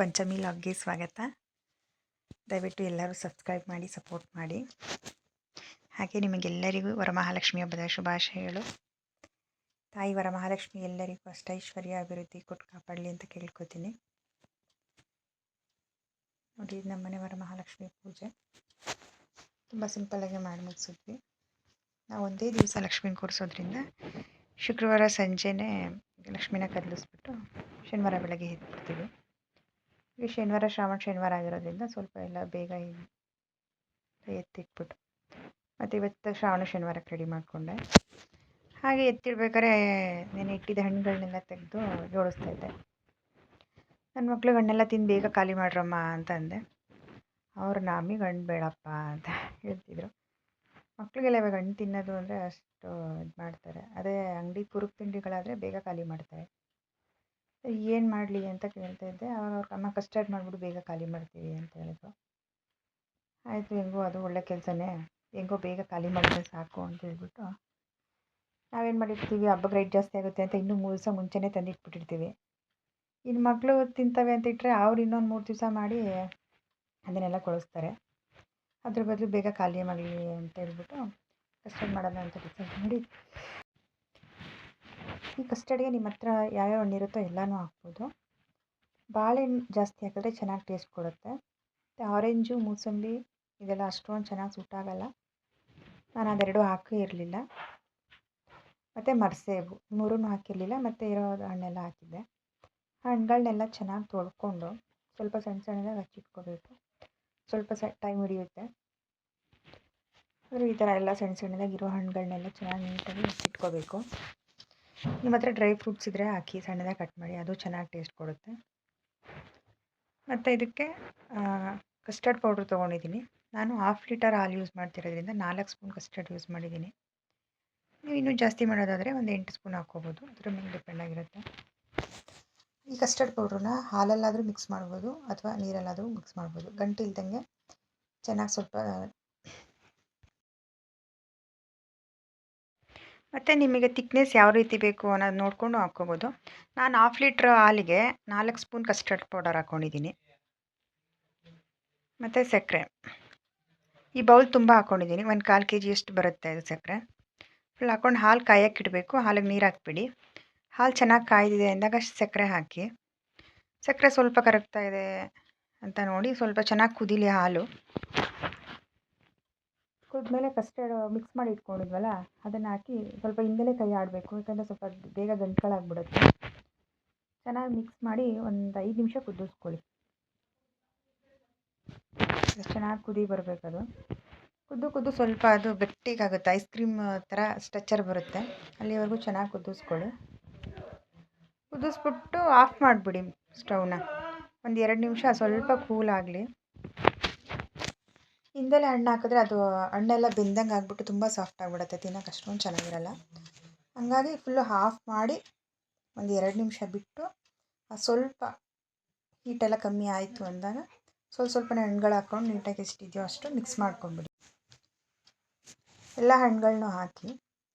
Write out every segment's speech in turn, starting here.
ಪಂಚಮಿ ಲಾಗ್ಗೆ ಸ್ವಾಗತ. ದಯವಿಟ್ಟು ಎಲ್ಲರೂ ಸಬ್ಸ್ಕ್ರೈಬ್ ಮಾಡಿ, ಸಪೋರ್ಟ್ ಮಾಡಿ. ಹಾಗೆ ನಿಮಗೆಲ್ಲರಿಗೂ ವರಮಹಾಲಕ್ಷ್ಮಿ ಹಬ್ಬದ ಶುಭಾಶಯಗಳು ತಾಯಿ ವರಮಹಾಲಕ್ಷ್ಮಿ, ಎಲ್ಲರಿಗೂ ಅಷ್ಟೈಶ್ವರ್ಯ, ಅಭಿವೃದ್ಧಿ ಕೊಟ್ಟು ಕಾಪಾಡಲಿ ಅಂತ ಕೇಳ್ಕೊತೀನಿ. ನೋಡಿ, ನಮ್ಮನೆ ವರಮಹಾಲಕ್ಷ್ಮಿ ಪೂಜೆ. ತುಂಬ ಸಿಂಪಲ್ಲಾಗಿ ಮಾಡಿ ಮುಗಿಸಿದ್ವಿ. ನಾವು ಒಂದೇ ದಿವಸ ಲಕ್ಷ್ಮೀನ ಕೂರಿಸೋದ್ರಿಂದ ಶುಕ್ರವಾರ ಸಂಜೆನೇ ಲಕ್ಷ್ಮೀನ ಕದಲಿಸ್ಬಿಟ್ಟು ಶನಿವಾರ ಬೆಳಗ್ಗೆ ಎತ್ಬಿಡ್ತೀವಿ ಈಗ ಶನಿವಾರ ಶ್ರಾವಣ ಶನಿವಾರ ಆಗಿರೋದ್ರಿಂದ ಸ್ವಲ್ಪ ಎಲ್ಲ ಬೇಗ ಎತ್ತಿಟ್ಬಿಟ್ಟು. ಮತ್ತು ಇವತ್ತು ಶ್ರಾವಣ ಶನಿವಾರಕ್ಕೆ ರೆಡಿ ಮಾಡಿಕೊಂಡೆ. ಹಾಗೆ ಎತ್ತಿಡ್ಬೇಕಾದ್ರೆ ನೆನೆ ಇಟ್ಟಿದ್ದ ಹಣ್ಣುಗಳನ್ನೆಲ್ಲ ತೆಗೆದು ಜೋಡಿಸ್ತಾ ಇದ್ದೆ. ನನ್ನ ಮಕ್ಕಳು ಹಣ್ಣೆಲ್ಲ ತಿಂದು ಬೇಗ ಖಾಲಿ ಮಾಡ್ರಮ್ಮ ಅಂತ ಅಂದೆ ಅವ್ರು ನಮಗೆ ಹಣ್ಣು ಬೇಡಪ್ಪ ಅಂತ ಹೇಳ್ತಿದ್ರು. ಮಕ್ಕಳಿಗೆಲ್ಲ ಇವಾಗ ಹಣ್ಣು ತಿನ್ನೋದು ಅಂದರೆ ಅಷ್ಟು ಇದು ಮಾಡ್ತಾರೆ. ಅದೇ ಅಂಗಡಿ ಕುರುಕು ತಿಂಡಿಗಳಾದರೆ ಬೇಗ ಖಾಲಿ ಮಾಡ್ತಾರೆ. ಏನು ಮಾಡಲಿ ಅಂತ ಕೇಳ್ತಾ ಇದ್ದೆ. ಆವಾಗ ಅವ್ರ ಅಮ್ಮ ಕಸ್ಟರ್ಡ್ ಮಾಡಿಬಿಟ್ಟು ಬೇಗ ಖಾಲಿ ಮಾಡ್ತೀವಿ ಅಂತ ಹೇಳಿದ್ರು. ಆಯಿತು, ಹೆಂಗೋ ಅದು ಒಳ್ಳೆ ಕೆಲಸನೇ. ಹೆಂಗೋ ಬೇಗ ಖಾಲಿ ಮಾಡಿದ್ರೆ ಸಾಕು ಅಂತ ಹೇಳ್ಬಿಟ್ಟು ನಾವೇನು ಮಾಡಿರ್ತೀವಿ? ಹಬ್ಬಕ್ಕೆ ರೇಟ್ ಜಾಸ್ತಿ ಆಗುತ್ತೆ ಅಂತ ಇನ್ನೂ ಮೂರು ದಿವಸ ಮುಂಚೆನೇ ತಂದಿಟ್ಬಿಟ್ಟಿರ್ತೀವಿ. ಇನ್ನು ಮಕ್ಕಳು ತಿಂತವೆ ಅಂತ ಇಟ್ಟರೆ ಅವ್ರು ಇನ್ನೊಂದು ಮೂರು ದಿವಸ ಮಾಡಿ ಅದನ್ನೆಲ್ಲ ಕೊಳಿಸ್ತಾರೆ. ಅದ್ರ ಬದಲು ಬೇಗ ಖಾಲಿ ಮಾಡಲಿ ಅಂತ ಹೇಳ್ಬಿಟ್ಟು ಕಸ್ಟರ್ಡ್ ಮಾಡೋಣ ಅಂತ ಡಿಸೈಡ್ ಮಾಡಿ ಈ ಕಸ್ಟರ್ಡ್ಗೆ ನಿಮ್ಮ ಹತ್ರ ಯಾವ್ಯಾವ ಹಣ್ಣಿರುತ್ತೋ ಎಲ್ಲನೂ ಹಾಕ್ಬೋದು. ಬಾಳೆಹಣ್ಣು ಜಾಸ್ತಿ ಹಾಕಿದ್ರೆ ಚೆನ್ನಾಗಿ ಟೇಸ್ಟ್ ಕೊಡುತ್ತೆ. ಮತ್ತು ಆರೆಂಜು ಮೂಸಂಬಿ ಇದೆಲ್ಲ ಅಷ್ಟೊಂದು ಚೆನ್ನಾಗಿ ಸೂಟ್ ಆಗೋಲ್ಲ. ನಾನು ಅದೆರಡು ಹಾಕಿ ಇರಲಿಲ್ಲ. ಮತ್ತು ಮರಸೇಬು ಮೂರೂ ಹಾಕಿರಲಿಲ್ಲ, ಮತ್ತು ಇರೋ ಹಣ್ಣೆಲ್ಲ ಹಾಕಿದ್ದೆ. ಹಣ್ಣುಗಳನ್ನೆಲ್ಲ ಚೆನ್ನಾಗಿ ತೊಳ್ಕೊಂಡು ಸ್ವಲ್ಪ ಸಣ್ಣ ಸಣ್ಣದಾಗಿ ಹಚ್ಚಿಟ್ಕೋಬೇಕು. ಸ್ವಲ್ಪ ಸ ಟೈಮ್ ಹಿಡಿಯುತ್ತೆ. ಆದರೆ ಈ ಥರ ಎಲ್ಲ ಸಣ್ಣ ಸಣ್ಣದಾಗಿರೋ ಹಣ್ಣುಗಳನ್ನೆಲ್ಲ ಚೆನ್ನಾಗಿ ನೀಟಾಗಿ ಹಚ್ಚಿಟ್ಕೋಬೇಕು. ನಿಮ್ಮ ಹತ್ರ ಡ್ರೈ ಫ್ರೂಟ್ಸ್ ಇದ್ದರೆ ಹಾಕಿ ಸಣ್ಣದಾಗಿ ಕಟ್ ಮಾಡಿ, ಅದು ಚೆನ್ನಾಗಿ ಟೇಸ್ಟ್ ಕೊಡುತ್ತೆ. ಮತ್ತು ಇದಕ್ಕೆ ಕಸ್ಟರ್ಡ್ ಪೌಡ್ರ್ ತೊಗೊಂಡಿದ್ದೀನಿ. ನಾನು ಹಾಫ್ ಲೀಟರ್ ಹಾಲು ಯೂಸ್ ಮಾಡ್ತಿರೋದ್ರಿಂದ ನಾಲ್ಕು ಸ್ಪೂನ್ ಕಸ್ಟರ್ಡ್ ಯೂಸ್ ಮಾಡಿದ್ದೀನಿ. ನೀವು ಇನ್ನೂ ಜಾಸ್ತಿ ಮಾಡೋದಾದರೆ ಒಂದು ಎಂಟು ಸ್ಪೂನ್ ಹಾಕ್ಕೋಬೋದು. ಅದರ ಮೇಲೆ ಡಿಪೆಂಡ್ ಆಗಿರುತ್ತೆ. ಈ ಕಸ್ಟರ್ಡ್ ಪೌಡ್ರನ್ನ ಹಾಲಲ್ಲಾದರೂ ಮಿಕ್ಸ್ ಮಾಡ್ಬೋದು, ಅಥವಾ ನೀರಲ್ಲಾದರೂ ಮಿಕ್ಸ್ ಮಾಡ್ಬೋದು. ಗಂಟು ಇಲ್ದಂಗೆ ಚೆನ್ನಾಗಿ ಸ್ವಲ್ಪ ಮತ್ತು ನಿಮಗೆ ತಿಕ್ನೆಸ್ ಯಾವ ರೀತಿ ಬೇಕು ಅನ್ನೋದು ನೋಡಿಕೊಂಡು ಹಾಕ್ಕೋಬೋದು. ನಾನು ಹಾಫ್ ಲೀಟ್ರ್ ಹಾಲಿಗೆ ನಾಲ್ಕು ಸ್ಪೂನ್ ಕಸ್ಟರ್ಡ್ ಪೌಡರ್ ಹಾಕ್ಕೊಂಡಿದ್ದೀನಿ ಮತ್ತು ಸಕ್ಕರೆ. ಈ ಬೌಲ್ ತುಂಬ ಹಾಕ್ಕೊಂಡಿದ್ದೀನಿ ಒಂದು ಕಾಲು ಕೆ ಜಿಯಷ್ಟು ಬರುತ್ತೆ ಅದು ಸಕ್ಕರೆ. ಫುಲ್ ಹಾಕ್ಕೊಂಡು ಹಾಲು ಕಾಯಕ್ಕೆ ಇಡಬೇಕು. ಹಾಲಿಗೆ ನೀರು ಹಾಕ್ಬಿಡಿ. ಹಾಲು ಚೆನ್ನಾಗಿ ಕಾಯ್ದಿದೆ ಅಂದಾಗ ಸಕ್ಕರೆ ಹಾಕಿ. ಸಕ್ಕರೆ ಸ್ವಲ್ಪ ಕರಗ್ತಾ ಇದೆ ಅಂತ ನೋಡಿ. ಸ್ವಲ್ಪ ಚೆನ್ನಾಗಿ ಕುದೀಲಿ ಹಾಲು. ಕುದ್ಮೇಲೆ ಕಸ್ಟರ್ಡ್ ಮಿಕ್ಸ್ ಮಾಡಿ ಇಟ್ಕೊಂಡಿದ್ವಲ್ಲ, ಅದನ್ನು ಹಾಕಿ ಸ್ವಲ್ಪ ಹಿಂದೆಲೇ ಕೈ ಆಡಬೇಕು, ಯಾಕಂದರೆ ಸ್ವಲ್ಪ ಬೇಗ ಗಂಟ್ಗಳಾಗ್ಬಿಡುತ್ತೆ. ಚೆನ್ನಾಗಿ ಮಿಕ್ಸ್ ಮಾಡಿ ಒಂದು ಐದು ನಿಮಿಷ ಕುದಿಸ್ಕೊಳ್ಳಿ. ಚೆನ್ನಾಗಿ ಕುದಿ ಬರಬೇಕದು ಕುದ್ದು ಕುದ್ದು ಸ್ವಲ್ಪ ಅದು ಗಟ್ಟಿಗಾಗುತ್ತೆ ಐಸ್ ಕ್ರೀಮ್ ಥರ ಸ್ಟ್ರಕ್ಚರ್ ಬರುತ್ತೆ. ಅಲ್ಲಿವರೆಗೂ ಚೆನ್ನಾಗಿ ಕುದಿಸ್ಕೊಳ್ಳಿ. ಕುದಿಸ್ಬಿಟ್ಟು ಆಫ್ ಮಾಡಿಬಿಡಿ ಸ್ಟವ್ನ ಒಂದು ಎರಡು ನಿಮಿಷ ಸ್ವಲ್ಪ ಕೂಲ್ ಆಗಲಿ. ಹಿಂದೆಲೆ ಹಣ್ಣು ಹಾಕಿದ್ರೆ ಅದು ಹಣ್ಣೆಲ್ಲ ಬೆಂದಂಗೆ ಆಗಿಬಿಟ್ಟು ತುಂಬ ಸಾಫ್ಟ್ ಆಗಿಬಿಡುತ್ತೆ. ತಿನ್ನೋಕೆ ಅಷ್ಟೊಂದು ಚೆನ್ನಾಗಿರಲ್ಲ. ಹಾಗಾಗಿ ಫುಲ್ಲು ಹಾಫ್ ಮಾಡಿ ಒಂದು ಎರಡು ನಿಮಿಷ ಬಿಟ್ಟು ಸ್ವಲ್ಪ ಹೀಟೆಲ್ಲ ಕಮ್ಮಿ ಆಯಿತು ಅಂದಾಗ ಸ್ವಲ್ಪ ಸ್ವಲ್ಪನೇ ಹಣ್ಣುಗಳು ಹಾಕ್ಕೊಂಡು ನೀಟಾಗಿ ಎಷ್ಟಿದೆಯೋ ಅಷ್ಟು ಮಿಕ್ಸ್ ಮಾಡ್ಕೊಂಬಿಡಿ. ಎಲ್ಲ ಹಣ್ಣುಗಳನ್ನು ಹಾಕಿ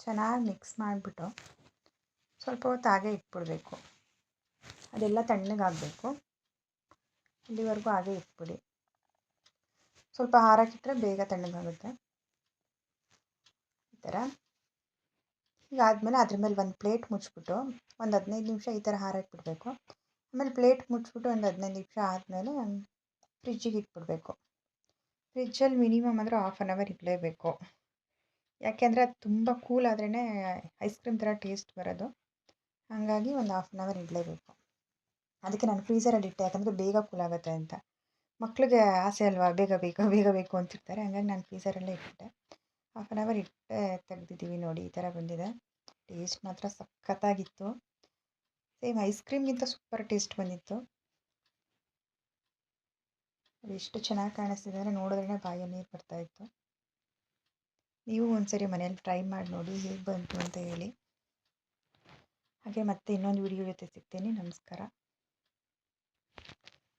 ಚೆನ್ನಾಗಿ ಮಿಕ್ಸ್ ಮಾಡಿಬಿಟ್ಟು ಸ್ವಲ್ಪ ಹೊತ್ತು ಹಾಗೆ ಇಟ್ಬಿಡಬೇಕು. ಅದೆಲ್ಲ ತಣ್ಣಗಾಗಬೇಕು. ಇಲ್ಲಿವರೆಗೂ ಹಾಗೆ ಇಟ್ಬಿಡಿ. ಸ್ವಲ್ಪ ಹಾರಾಕಿಟ್ರೆ ಬೇಗ ತಣ್ಣಗಾಗುತ್ತೆ. ಈ ಥರ. ಹೀಗಾದಮೇಲೆ ಅದ್ರ ಮೇಲೆ ಒಂದು ಪ್ಲೇಟ್ ಮುಚ್ಚಿಬಿಟ್ಟು ಒಂದು ಹದಿನೈದು ನಿಮಿಷ ಈ ಥರ ಹಾರಕ್ಕೆ ಬಿಡಬೇಕು ಆಮೇಲೆ ಪ್ಲೇಟ್ ಮುಚ್ಚಿಬಿಟ್ಟು ಒಂದು ಹದಿನೈದು ನಿಮಿಷ ಆದಮೇಲೆ ಫ್ರಿಜ್ಜಿಗೆ ಇಟ್ಬಿಡಬೇಕು. ಫ್ರಿಜ್ಜಲ್ಲಿ ಮಿನಿಮಮ್ ಅಂದರೆ ಹಾಫ್ ಆನ್ ಅವರ್ ಇಡಲೇಬೇಕು. ಯಾಕೆಂದರೆ ಅದು ತುಂಬ ಕೂಲ್ ಆದ್ರೇ ಐಸ್ ಕ್ರೀಮ್ ಥರ ಟೇಸ್ಟ್ ಬರೋದು. ಹಾಗಾಗಿ ಒಂದು ಹಾಫ್ ಆನ್ ಅವರ್ ಇಡಲೇಬೇಕು. ಅದಕ್ಕೆ ನಾನು ಫ್ರೀಸರಲ್ಲಿ ಇಟ್ಟೆ ಯಾಕಂದರೆ ಬೇಗ ಕೂಲ್ ಆಗುತ್ತೆ ಅಂತ. ಮಕ್ಕಳಿಗೆ ಆಸೆ ಅಲ್ವಾ? ಬೇಗ ಬೇಗ ಬೇಗ ಬೇಕು ಅಂತಿರ್ತಾರೆ. ಹಂಗಾಗಿ ನಾನು ಫ್ರೀಸರಲ್ಲೇ ಇಟ್ಬಿಟ್ಟೆ. ಹಾಫ್ ಆನ್ ಅವರ್ ಇಟ್ಟೆ ತೆಗ್ದಿದ್ದೀವಿ ನೋಡಿ, ಈ ಥರ ಬಂದಿದೆ. ಟೇಸ್ಟ್ ಮಾತ್ರ ಸಖತ್ತಾಗಿತ್ತು. ಸೇಮ್ ಐಸ್ ಕ್ರೀಮ್ಗಿಂತ ಸೂಪರ್ ಟೇಸ್ಟ್ ಬಂದಿತ್ತು. ಎಷ್ಟು ಚೆನ್ನಾಗಿ ಕಾಣಿಸ್ತಿದೆ ಅಂದರೆ ನೋಡಿದ್ರೆ ಬಾಯ ನೀರು ಬರ್ತಾಯಿತ್ತು ನೀವು ಒಂದ್ಸರಿ ಮನೇಲಿ ಟ್ರೈ ಮಾಡಿ ನೋಡಿ ಹೇಗೆ ಬಂತು ಅಂತ ಹೇಳಿ. ಹಾಗೆ ಮತ್ತೆ ಇನ್ನೊಂದು ವಿಡಿಯೋ ಜೊತೆ ಸಿಗ್ತೀನಿ. ನಮಸ್ಕಾರ.